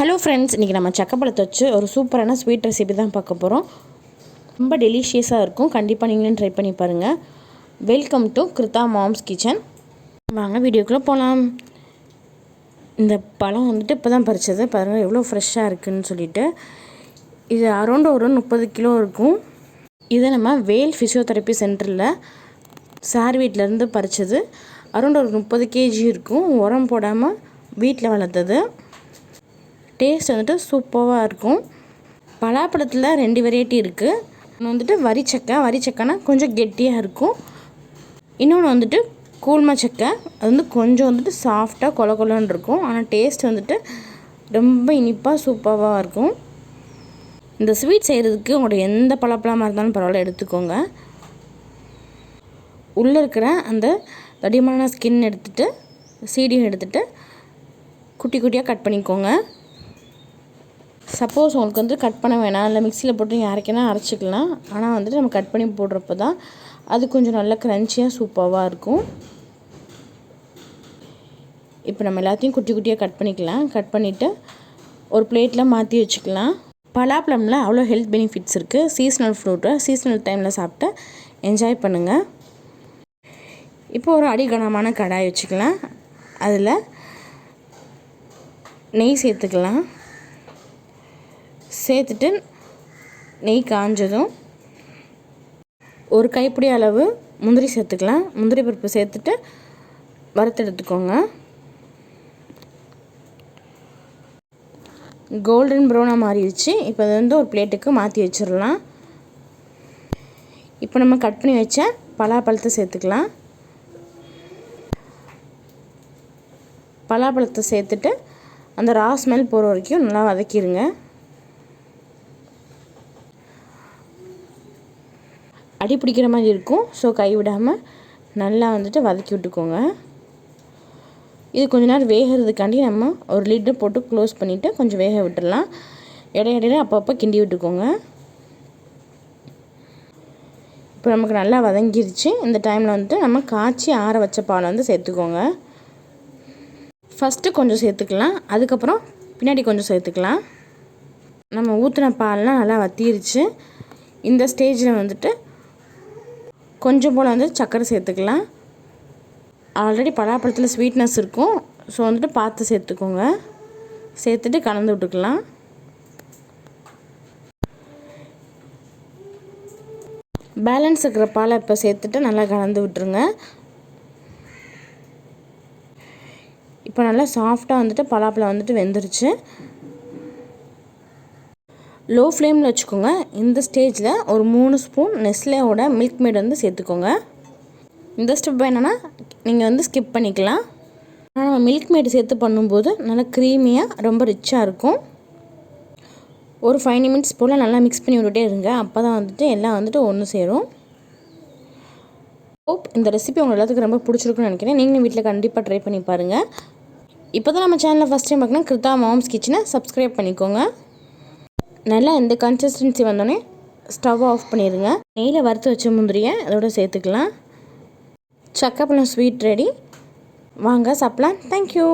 Hello friends இன்றைக்கி நம்ம சக்கப்பழத்தை வச்சு ஒரு சூப்பரான ஸ்வீட் ரெசிபி தான் பார்க்க போகிறோம் ரொம்ப டெலிஷியஸாக இருக்கும். கண்டிப்பாக நீங்களும் ட்ரை பண்ணி பாருங்கள் welcome to Kirutha mom's kitchen வாங்க வீடியோக்குள்ளே போகலாம் இந்த பழம் வந்துட்டு இப்போ தான் பறித்தது பாருங்கள் எவ்வளோ ஃப்ரெஷ்ஷாக இருக்குதுன்னு சொல்லிட்டு. இது அரௌண்ட் ஒரு முப்பது கிலோ இருக்கும். இதை நம்ம வேல் ஃபிசியோதெரப்பி சென்டரில் சார் வீட்டிலேருந்து பறித்தது அரௌண்ட் ஒரு முப்பது கேஜி இருக்கும். உரம் போடாமல் வீட்டில் வளர்த்தது. டேஸ்ட் வந்துட்டு சூப்பராக இருக்கும். பலாப்பழத்தில் ரெண்டு வெரைட்டி இருக்குது ஒன்று வந்துட்டு வரிச்சக்கை வரிச்சக்கைனா கொஞ்சம் கெட்டியாக இருக்கும். இன்னொன்று வந்துட்டு கூழ்மா சக்கை. அது வந்து கொஞ்சம் வந்துட்டு சாஃப்டாக கொல கொலன்னு இருக்கும். ஆனால் டேஸ்ட் வந்துட்டு ரொம்ப இனிப்பாக சூப்பராக இருக்கும். இந்த ஸ்வீட் செய்கிறதுக்கு உங்களோட எந்த பழப்பழமாக இருந்தாலும் பரவாயில்ல எடுத்துக்கோங்க. உள்ளே இருக்கிற அந்த தடிமான ஸ்கின் எடுத்துகிட்டு சீடியும் எடுத்துகிட்டு குட்டி குட்டியாக கட் பண்ணிக்கோங்க. சப்போஸ் உங்களுக்கு வந்து கட் பண்ண வேணாம் இல்லை மிக்சியில் போட்டு யாருக்கேனா அரைச்சிக்கலாம். ஆனால் வந்துட்டு நம்ம கட் பண்ணி போடுறப்ப தான் அது கொஞ்சம் நல்லா க்ரன்ச்சியாக சூப்பராக இருக்கும். இப்போ நம்ம எல்லாத்தையும் குட்டி குட்டியாக கட் பண்ணிக்கலாம். கட் பண்ணிவிட்டு ஒரு பிளேட்டில் மாற்றி வச்சுக்கலாம். பலாப்பழமில் அவ்வளோ ஹெல்த் பெனிஃபிட்ஸ் இருக்குது சீஸ்னல் ஃப்ரூட்டை சீஸ்னல் டைமில் சாப்பிட்டு என்ஜாய் பண்ணுங்கள் இப்போ ஒரு அடிகனமான கடாய் வச்சுக்கலாம். அதில் நெய் சேர்த்துக்கலாம். சேர்த்துட்டு நெய் காஞ்சதும் ஒரு கைப்பிடி அளவு முந்திரி சேர்த்துக்கலாம். முந்திரி பருப்பு சேர்த்துட்டு வறுத்து எடுத்துக்கோங்க. கோல்டன் ப்ரௌனாக மாறிடுச்சு. இப்போ அது வந்து ஒரு பிளேட்டுக்கு மாற்றி வச்சிடலாம். இப்போ நம்ம கட் பண்ணி வச்ச பலாப்பழத்தை சேர்த்துக்கலாம். பலாப்பழத்தை சேர்த்துட்டு அந்த ரா ஸ்மெல் போகிற வரைக்கும் நல்லா வதக்கிடுங்க. அடி பிடிக்கிற மாதிரி இருக்கும். ஸோ கை விடாமல் நல்லா வந்துட்டு வதக்கி விட்டுக்கோங்க. இது கொஞ்ச நேரம் வேகிறதுக்காண்டி நம்ம ஒரு லிட்டர் போட்டு க்ளோஸ் பண்ணிவிட்டு கொஞ்சம் வேக விட்டுடலாம். இடையிடையில அப்பப்போ கிண்டி விட்டுக்கோங்க. இப்போ நமக்கு நல்லா வதங்கிருச்சு. இந்த டைமில் வந்துட்டு நம்ம காய்ச்சி ஆற வச்ச பாலை வந்து சேர்த்துக்கோங்க. ஃபஸ்ட்டு கொஞ்சம் சேர்த்துக்கலாம். அதுக்கப்புறம் பின்னாடி கொஞ்சம் சேர்த்துக்கலாம். நம்ம ஊற்றின பால்லாம் நல்லா வத்திருச்சு. இந்த ஸ்டேஜில் வந்துட்டு கொஞ்சம் போல் வந்து சர்க்கரை சேர்த்துக்கலாம். ஆல்ரெடி பலாப்பழத்தில் ஸ்வீட்னஸ் இருக்கும். ஸோ வந்துட்டு பார்த்து சேர்த்துக்கோங்க. சேர்த்துட்டு கலந்து விட்டுக்கலாம். பேலன்ஸ் இருக்கிற பாலை இப்போ சேர்த்துட்டு நல்லா கலந்து விட்டுருங்க. இப்போ நல்லா சாஃப்டாக வந்துட்டு பலாப்பழம் வந்துட்டு வெந்துருச்சு. லோ ஃப்ளேமில் வச்சுக்கோங்க. இந்த ஸ்டேஜில் ஒரு மூணு ஸ்பூன் நெஸ்லேவோட மில்க் மேட் வந்து சேர்த்துக்கோங்க. இந்த ஸ்டெப் என்னென்னா நீங்கள் வந்து ஸ்கிப் பண்ணிக்கலாம். ஆனால் நம்ம மில்க் மேட் சேர்த்து பண்ணும்போது நல்லா க்ரீமியாக ரொம்ப ரிச்சாக இருக்கும். ஒரு ஃபைவ் நிமிட்ஸ் போல் நல்லா மிக்ஸ் பண்ணி விட்டுட்டே இருங்க. அப்போ தான் வந்துட்டு எல்லாம் வந்துட்டு ஒன்று சேரும். ஹோப் இந்த ரெசிபி உங்கள் எல்லாத்துக்கும் ரொம்ப பிடிச்சிருக்குன்னு நினைக்கிறேன். நீங்களும் வீட்டில் கண்டிப்பாக ட்ரை பண்ணி பாருங்கள் இப்போ தான் நம்ம சேனலில் ஃபஸ்ட் டைம் பார்க்கணும் கிருத்தா மாம்ஸ் கிச்சனை சப்ஸ்கிரைப் பண்ணிக்கோங்க. நல்லா இந்த கன்சிஸ்டன்சி வந்தோடனே ஸ்டவ் ஆஃப் பண்ணிடுங்க. நெய்யில் வறுத்து வச்ச முந்திரியை அதோட சேர்த்துக்கலாம். சக்கப்பழம் ஸ்வீட் ரெடி வாங்க சாப்பிட்லாம். தேங்க்யூ